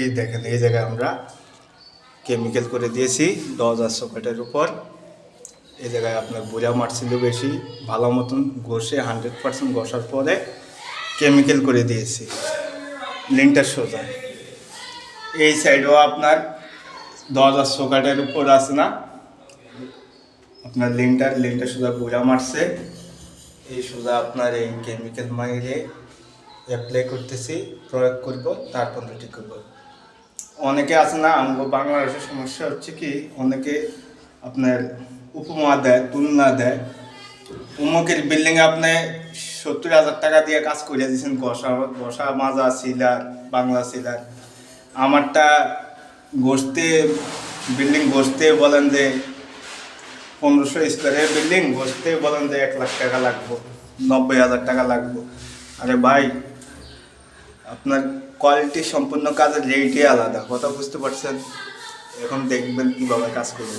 এই দেখেন, এই জায়গায় আমরা কেমিক্যাল করে দিয়েছি, দশ হাজার সকেটের উপর। এই জায়গায় আপনার বোঝা মারছিল বেশি, ভালো মতন ঘষে হান্ড্রেড পার্সেন্ট ঘষার পরে কেমিক্যাল করে দিয়েছি। লিঙ্কটার সোজা। এই সাইডেও আপনার দশ হাজার সকেটের উপর আছে না? আপনার লিঙ্কটার লিঙ্কটা সোজা বোঝা মারছে। এই সোজা আপনার এই কেমিক্যাল মাইরে অ্যাপ্লাই করতেছি, প্রয়োগ করব, তারপর ঠিক করব। অনেকে আছে না, আমাকে বাংলাদেশের সমস্যা হচ্ছে কি, অনেকে আপনার উপমা দেয়, তুলনা দেয়। উমুকের বিল্ডিংয়ে আপনি সত্তর হাজার টাকা দিয়ে কাজ করে দিয়েছেন বসা বসা মাজা, সিলার, বাংলা সিলার। আমারটা গোসতে বিল্ডিং গোসতে বলেন যে পনেরোশো স্কোয়ারের বিল্ডিং বসতে বলেন যে এক লাখ টাকা লাগবো, নব্বই হাজার টাকা লাগবো। আরে ভাই, আপনার কোয়ালিটি সম্পূর্ণ কাজের রেটই আলাদা, কথা বুঝতে পারছেন? এখন দেখবেন কীভাবে কাজ করবে।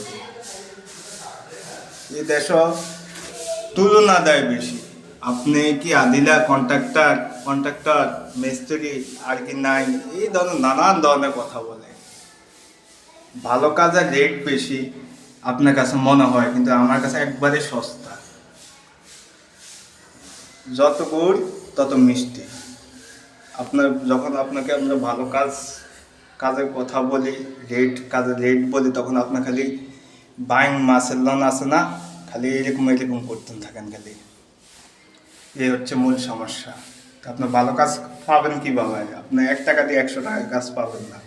এই দেশ তুলনা দেয় বেশি। আপনি কি আদিলা কন্ট্রাক্টর কন্ট্রাক্টর মিস্ত্রি, আর কি নাই, এই ধরনের নানান ধরনের কথা বলে। ভালো কাজের রেট বেশি, আপনার কাছে মনে হয়, কিন্তু আমার কাছে একবারে সস্তা। যত গুড় তত মিষ্টি। আপনার, যখন আপনাকে আমরা ভালো কাজ কাজের কথা বলি রেট কাজের রেট বলি, তখন আপনার খালি বাইং মাসের লোন আছে না, খালি এরকম এরকম করতেন থাকেন খালি। এই হচ্ছে মূল সমস্যা। আপনার ভালো কাজ পাবেন কীভাবে? আপনি এক টাকা দিয়ে একশো টাকা কাজ পাবেন না।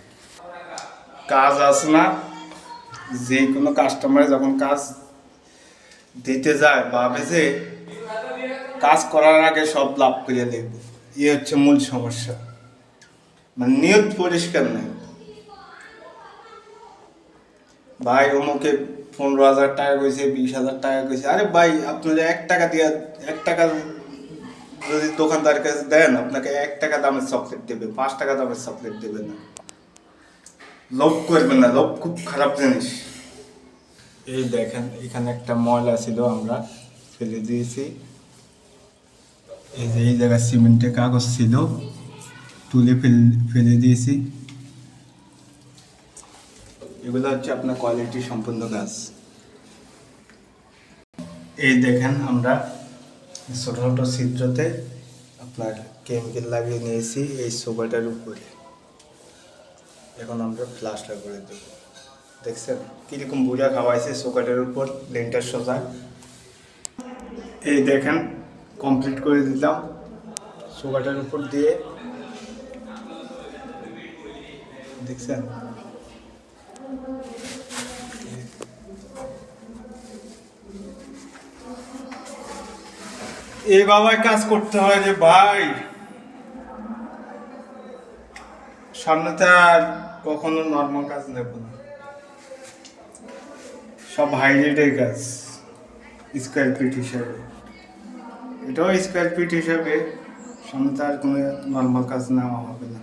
কাজ আছে না যে কোনো কাস্টমারে যখন কাজ দিতে যায়, ভাবে যে কাজ করার আগে সব লাভ করে দেখব এই হচ্ছে মূল সমস্যা। মানে নিয়ত পরিষ্কার নেই। ভাই, অমুকে পনেরো হাজার টাকা কইছে, বিশ হাজার টাকা কইছে। আরে ভাই আপনারা এক টাকা দিয়ে, এক টাকা যদি দোকানদার কাছে দেন, আপনাকে এক টাকা দামের চকলেট দেবে, পাঁচ টাকা দামের চকলেট দেবে না। লোভ করবেন না, লোভ খুব খারাপ জিনিস। এই দেখেন, এখানে একটা ময়লা ছিল, আমরা ফেলে দিয়েছি। এই যে, এই জায়গায় সিমেন্টের কাগজ ছিল, তুলে ফেলে দিয়েছি। এগুলো হচ্ছে আপনার কোয়ালিটি সম্পূর্ণ গাছ। এই দেখেন আমরা ছোট ছোট ছিদ্রতে আপনার কেমিক্যাল লাগিয়ে নিয়েছি এই সোফাটার উপরে। এখন আমরা প্লাস্টার করে দেবো। দেখছেন? কীরকম বুড়া খাওয়াইছে সোকাটের উপর, লেন্টার সোজা এই দেখেন কমপ্লিট করে দিলাম। সোকাটের উপর দিয়ে। দেখছেন? এই বাবায় কাজ করতে হয় যে ভাই। সামনে তো আর কখনো নর্মাল কাজ নেব না। সব হাই রেটের কাজ স্কোয়ার ফিট হিসাবে। এটাও স্কোয়ার ফিট হিসাবে সামনেতে আর কোনো নর্মাল কাজ নেওয়া হবে না।